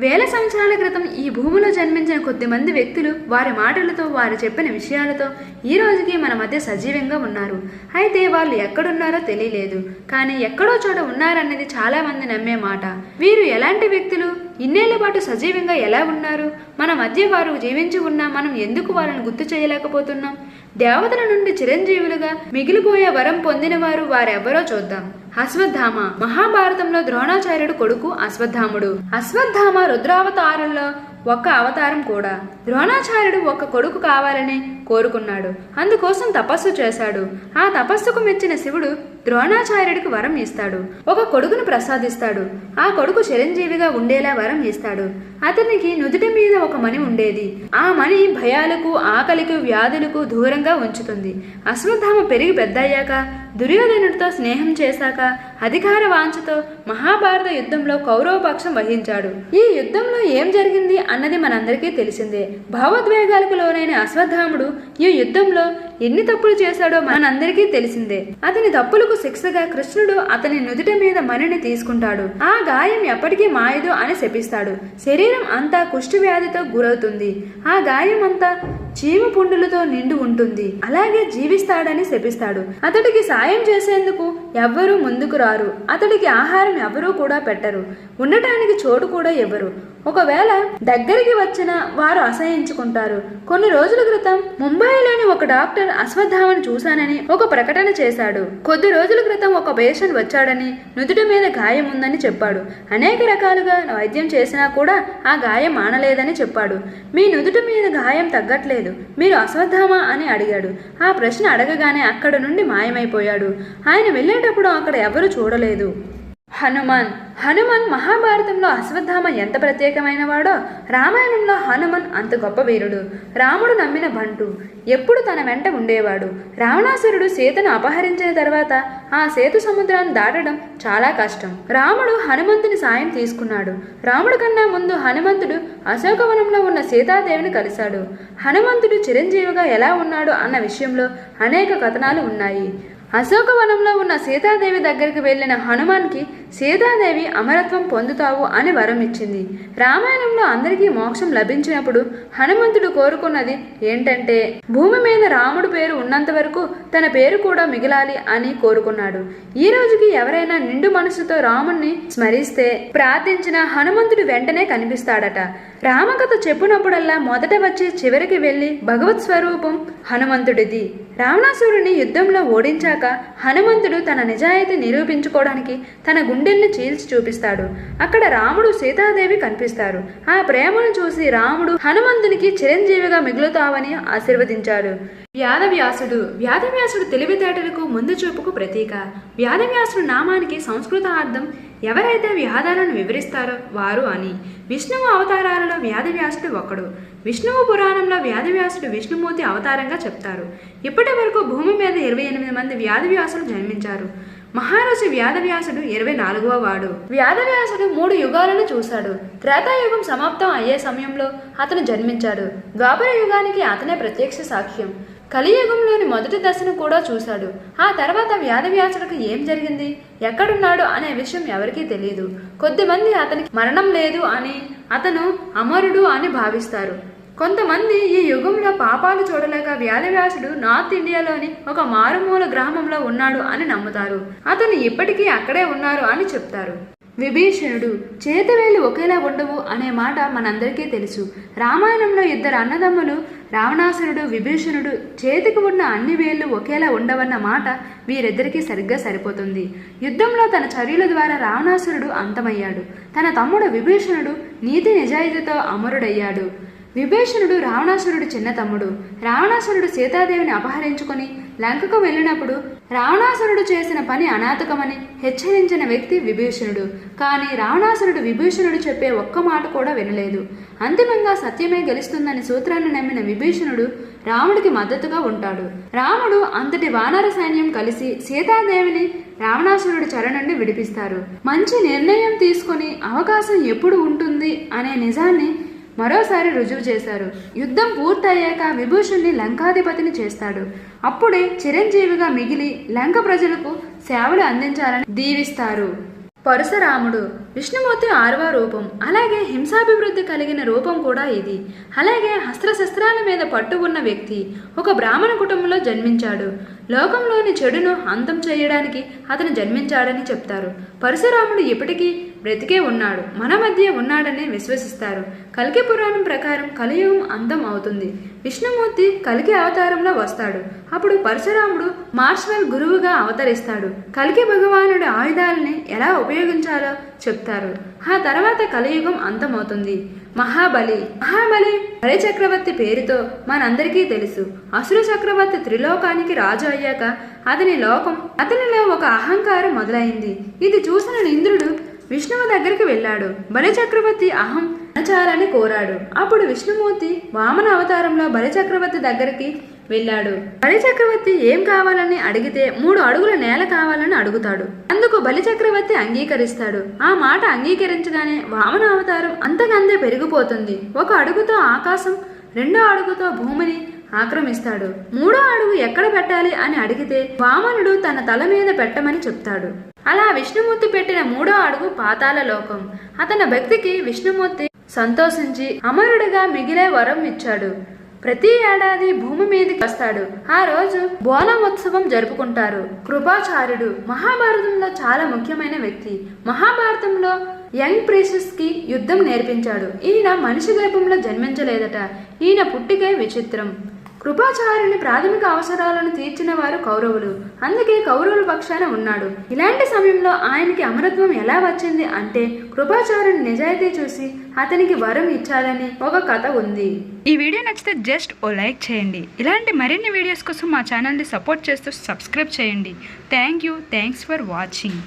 వేల సంవత్సరాల క్రితం ఈ భూమిలో జన్మించిన కొద్దిమంది వ్యక్తులు వారి మాటలతో వారు చెప్పిన విషయాలతో ఈ రోజుకి మన మధ్య సజీవంగా ఉన్నారు. అయితే వాళ్ళు ఎక్కడున్నారో తెలియలేదు. కానీ ఎక్కడో చోట ఉన్నారన్నది చాలా మంది నమ్మే మాట. వీరు ఎలాంటి వ్యక్తులు? ఇన్నేళ్ళ పాటు సజీవంగా ఎలా ఉన్నారు? మన మధ్య వారు జీవించి ఉన్నా మనం ఎందుకు వాళ్ళని గుర్తు చేయలేకపోతున్నాం? దేవతల నుండి చిరంజీవులుగా మిగిలిపోయే వరం పొందిన వారు వారెవరో చూద్దాం. అశ్వత్థామ మహాభారతంలో ద్రోణాచార్యుడు కొడుకు అశ్వత్థాముడు. అశ్వత్థామ రుద్రావతారంలో ఒక్క అవతారం కూడా. ద్రోణాచార్యుడు ఒక కొడుకు కావాలని కోరుకున్నాడు. అందుకోసం తపస్సు చేశాడు. ఆ తపస్సుకు మెచ్చిన శివుడు ద్రోణాచార్యుడికి వరం ఇస్తాడు. ఒక కొడుకును ప్రసాదిస్తాడు. ఆ కొడుకు చిరంజీవిగా ఉండేలా వరం ఇస్తాడు. అతనికి నుదుటి మీద ఒక మణి ఉండేది. ఆ మణి భయాలకు ఆకలికి వ్యాధులకు దూరంగా ఉంచుతుంది. అశ్వత్థామ పెరిగి పెద్దయ్యాక దుర్యోధనుడితో స్నేహం చేశాక అధికార వాంఛతో మహాభారత యుద్ధంలో కౌరవ పక్షం వహించాడు. ఈ యుద్ధంలో ఏం జరిగింది అన్నది మనందరికీ తెలిసిందే. భావోద్వేగాలకు లోనైన అశ్వత్థాముడు ఈ యుద్ధంలో ఎన్ని తప్పులు చేశాడో మనందరికీ తెలిసిందే. అతని తప్పులకు శిక్షగా కృష్ణుడు అతని నుదుట మీద మణిని తీసుకుంటాడు. ఆ గాయం ఎప్పటికీ మాయదు అని శపిస్తాడు. శరీరం అంతా కుష్టి వ్యాధితో గురవుతుంది. ఆ గాయం అంతా చీము పుండులతో నిండి ఉంటుంది. అలాగే జీవిస్తాడని శపిస్తాడు. అతడికి సాయం చేసేందుకు ఎవ్వరూ ముందుకు రారు. అతడికి ఆహారం ఎవరూ కూడా పెట్టరు. ఉండటానికి చోటు కూడా ఇవ్వరు. ఒకవేళ దగ్గరికి వచ్చిన వారు అసహించుకుంటారు. కొన్ని రోజుల క్రితం ముంబైలోని ఒక డాక్టర్ అశ్వత్థామను చూశానని ఒక ప్రకటన చేశాడు. కొద్ది రోజుల క్రితం ఒక పేషెంట్ వచ్చాడని నుదుటి మీద గాయం ఉందని చెప్పాడు. అనేక రకాలుగా వైద్యం చేసినా కూడా ఆ గాయం మానలేదని చెప్పాడు. మీ నుదుటి మీద గాయం తగ్గట్లేదు. మీరు అశ్వత్థామ అని అడిగాడు. ఆ ప్రశ్న అడగగానే అక్కడ నుండి మాయమైపోయాడు. ఆయన వెళ్ళేటప్పుడు అక్కడ ఎవరు చూడలేదు. హనుమాన్. హనుమాన్ మహాభారతంలో అశ్వత్థామ ఎంత ప్రత్యేకమైనవాడో రామాయణంలో హనుమాన్ అంత గొప్ప వీరుడు. రాముడు నమ్మిన బంటు. ఎప్పుడు తన వెంట ఉండేవాడు. రావణాసురుడు సీతను అపహరించిన తర్వాత ఆ సేతు సముద్రాన్ని దాటడం చాలా కష్టం. రాముడు హనుమంతుని సాయం తీసుకున్నాడు. రాముడు కన్నా ముందు హనుమంతుడు అశోకవనంలో ఉన్న సీతాదేవిని కలిశాడు. హనుమంతుడు చిరంజీవిగా ఎలా ఉన్నాడు అన్న విషయంలో అనేక కథనాలు ఉన్నాయి. అశోకవనంలో ఉన్న సీతాదేవి దగ్గరికి వెళ్ళిన హనుమాన్కి సీతాదేవి అమరత్వం పొందుతావు అని వరం ఇచ్చింది. రామాయణంలో అందరికీ మోక్షం లభించినప్పుడు హనుమంతుడు కోరుకున్నది ఏంటంటే భూమి మీద రాముడు పేరు ఉన్నంత వరకు తన పేరు కూడా మిగిలాలి అని కోరుకున్నాడు. ఈ రోజుకి ఎవరైనా నిండు మనసుతో రాముణ్ణి స్మరిస్తే ప్రార్థించిన హనుమంతుడు వెంటనే కనిపిస్తాడట. రామకథ చెప్పినప్పుడల్లా మొదట వచ్చి చివరికి వెళ్ళి భగవత్ స్వరూపం హనుమంతుడిది. రావణాసురుని యుద్ధంలో ఓడించాక హనుమంతుడు తన నిజాయితీ నిరూపించుకోవడానికి తన గుండెల్ని చీల్చి చూపిస్తాడు. అక్కడ రాముడు సీతాదేవి కనిపిస్తారు. ఆ ప్రేమను చూసి రాముడు హనుమంతునికి చిరంజీవిగా మిగులుతావని ఆశీర్వదించాడు. వ్యాధవ్యాసుడు వ్యాధవ్యాసుడు తెలివితేటలకు ముందు చూపుకు ప్రతీక. వ్యాధవ్యాసుడు నామానికి సంస్కృత అర్థం ఎవరైతే వ్యాధాలను వివరిస్తారో వారు అని. విష్ణువు అవతారాలలో వ్యాధివ్యాసుడు ఒకడు. విష్ణువు పురాణంలో వ్యాధివ్యాసుడు విష్ణుమూర్తి అవతారంగా చెప్తారు. ఇప్పటి వరకు భూమి మీద ఇరవై ఎనిమిది మంది వ్యాధివ్యాసులు జన్మించారు. మహారాజు వ్యాధవ్యాసుడు ఇరవై నాలుగవ వాడు. వ్యాధవ్యాసుడు మూడు యుగాలను చూశాడు. త్రేతాయుగం సమాప్తం అయ్యే సమయంలో అతను జన్మించాడు. ద్వాపర యుగానికి అతనే ప్రత్యక్ష సాక్ష్యం. కలియుగంలోని మొదటి దశను కూడా చూశాడు. ఆ తర్వాత వ్యాధవ్యాసులకు ఏం జరిగింది? ఎక్కడున్నాడు అనే విషయం ఎవరికీ తెలియదు కొద్దిమంది అతనికి మరణం లేదు అని అతను అమరుడు అని భావిస్తారు. కొంతమంది ఈ యుగంలో పాపాలు చూడలేక వ్యాధవ్యాసుడు నార్త్ ఇండియాలోని ఒక మారుమూల గ్రామంలో ఉన్నాడు అని నమ్ముతారు. అతను ఇప్పటికీ అక్కడే ఉన్నారు అని చెప్తారు. విభీషణుడు చేతివేలు ఒకేలా ఉండవు అనే మాట మనందరికీ తెలుసు. రామాయణంలో ఇద్దరు అన్నదమ్ములు రావణాసురుడు విభీషణుడు చేతికి ఉన్న అన్ని వేళ్ళు ఒకేలా ఉండవన్న మాట వీరిద్దరికీ సరిగ్గా సరిపోతుంది. యుద్ధంలో తన చర్యల ద్వారా రావణాసురుడు అంతమయ్యాడు. తన తమ్ముడు విభీషణుడు నీతి నిజాయితీతో అమరుడయ్యాడు. విభీషణుడు రావణాసురుడు చిన్న తమ్ముడు. రావణాసురుడు సీతాదేవిని అపహరించుకొని లంకకు వెళ్ళినప్పుడు రావణాసురుడు చేసిన పని అనాథకమని హెచ్చరించిన వ్యక్తి విభీషణుడు. కానీ రావణాసురుడు విభీషణుడు చెప్పే ఒక్క మాట కూడా వినలేదు. అంతిమంగా సత్యమే గెలుస్తుందని సూత్రాన్ని నమ్మిన విభీషణుడు రాముడికి మద్దతుగా ఉంటాడు. రాముడు అంతటి వానర సైన్యం కలిసి సీతాదేవిని రావణాసురుడి చెర నుండి విడిపిస్తారు. మంచి నిర్ణయం తీసుకొని అవకాశం ఎప్పుడు ఉంటుంది అనే నిజాన్ని మరోసారి రుజువు చేశారు. యుద్ధం పూర్తయ్యాక విభూషణ్ణి లంకాధిపతిని చేస్తాడు. అప్పుడే చిరంజీవిగా మిగిలి లంక ప్రజలకు సేవలు అందించాలని దీవిస్తారు. పరశురాముడు విష్ణుమూర్తి ఆరవ రూపం అలాగే హింసాభివృద్ధి కలిగిన రూపం కూడా ఇది. అలాగే హస్త్రశస్త్రాల మీద పట్టు ఉన్న వ్యక్తి ఒక బ్రాహ్మణ కుటుంబంలో జన్మించాడు. లోకంలోని చెడును అంతం చేయడానికి అతను జన్మించాడని చెప్తారు. పరశురాముడు ఇప్పటికీ బ్రతికే ఉన్నాడు. మన మధ్య ఉన్నాడని విశ్వసిస్తారు. కల్కి పురాణం ప్రకారం కలియుగం అంతం అవుతుంది. విష్ణుమూర్తి కలికి అవతారంలో వస్తాడు. అప్పుడు పరశురాముడు మార్షల్ గురువుగా అవతరిస్తాడు. కలికి భగవానుడి ఆయుధాలని ఎలా ఉపయోగించాలో చెప్తారు. ఆ తర్వాత కలియుగం అంతమవుతుంది. మహాబలి. మహాబలి బలి చక్రవర్తి పేరుతో మనందరికీ తెలుసు. అసురు చక్రవర్తి త్రిలోకానికి రాజు అయ్యాక అతని లోకం అతనిలో ఒక అహంకారం మొదలైంది. ఇది చూసిన ఇంద్రుడు విష్ణువు దగ్గరికి వెళ్ళాడు. బలి చక్రవర్తి అహం అనచాలని కోరాడు. అప్పుడు విష్ణుమూర్తి వామన అవతారంలో బలి చక్రవర్తి దగ్గరికి వెళ్ళాడు. బలి చక్రవర్తి ఏం కావాలని అడిగితే మూడు అడుగుల నేల కావాలని అడుగుతాడు. అందుకు బలి చక్రవర్తి అంగీకరిస్తాడు. ఆ మాట అంగీకరించగానే వామన అవతారం అంతకందే పెరిగిపోతుంది. ఒక అడుగుతో ఆకాశం రెండో అడుగుతో భూమిని ఆక్రమిస్తాడు. మూడో అడుగు ఎక్కడ పెట్టాలి అని అడిగితే వామనుడు తన తల మీద పెట్టమని చెప్తాడు. అలా విష్ణుమూర్తి పెట్టిన మూడో అడుగు పాతాల లోకం. అతని భక్తికి విష్ణుమూర్తి సంతోషించి అమరుడిగా మిగిలే వరం ఇచ్చాడు. ప్రతి ఏడాది భూమి మీదకి వస్తాడు. ఆ రోజు బోనం ఉత్సవం జరుపుకుంటారు. కృపాచార్యుడు మహాభారతంలో చాలా ముఖ్యమైన వ్యక్తి. మహాభారతంలో యంగ్ ప్రీసెస్కి యుద్ధం నేర్పించాడు. ఈయన మనిషి గర్భంలో జన్మించలేదట. ఈయన పుట్టికే విచిత్రం. కృపాచార్యుని ప్రాథమిక అవసరాలను తీర్చిన వారు కౌరవులు. అందుకే కౌరవుల పక్షాన ఉన్నాడు. ఇలాంటి సమయంలో ఆయనకి అమరత్వం ఎలా వచ్చింది అంటే కృపాచార్యుని నిజాయితీ చూసి అతనికి వరం ఇచ్చాలని ఒక కథ ఉంది. ఈ వీడియో నచ్చితే జస్ట్ ఓ లైక్ చేయండి. ఇలాంటి మరిన్ని వీడియోస్ కోసం మా ఛానల్ని సపోర్ట్ చేస్తూ సబ్స్క్రైబ్ చేయండి. Thank you. Thanks for watching.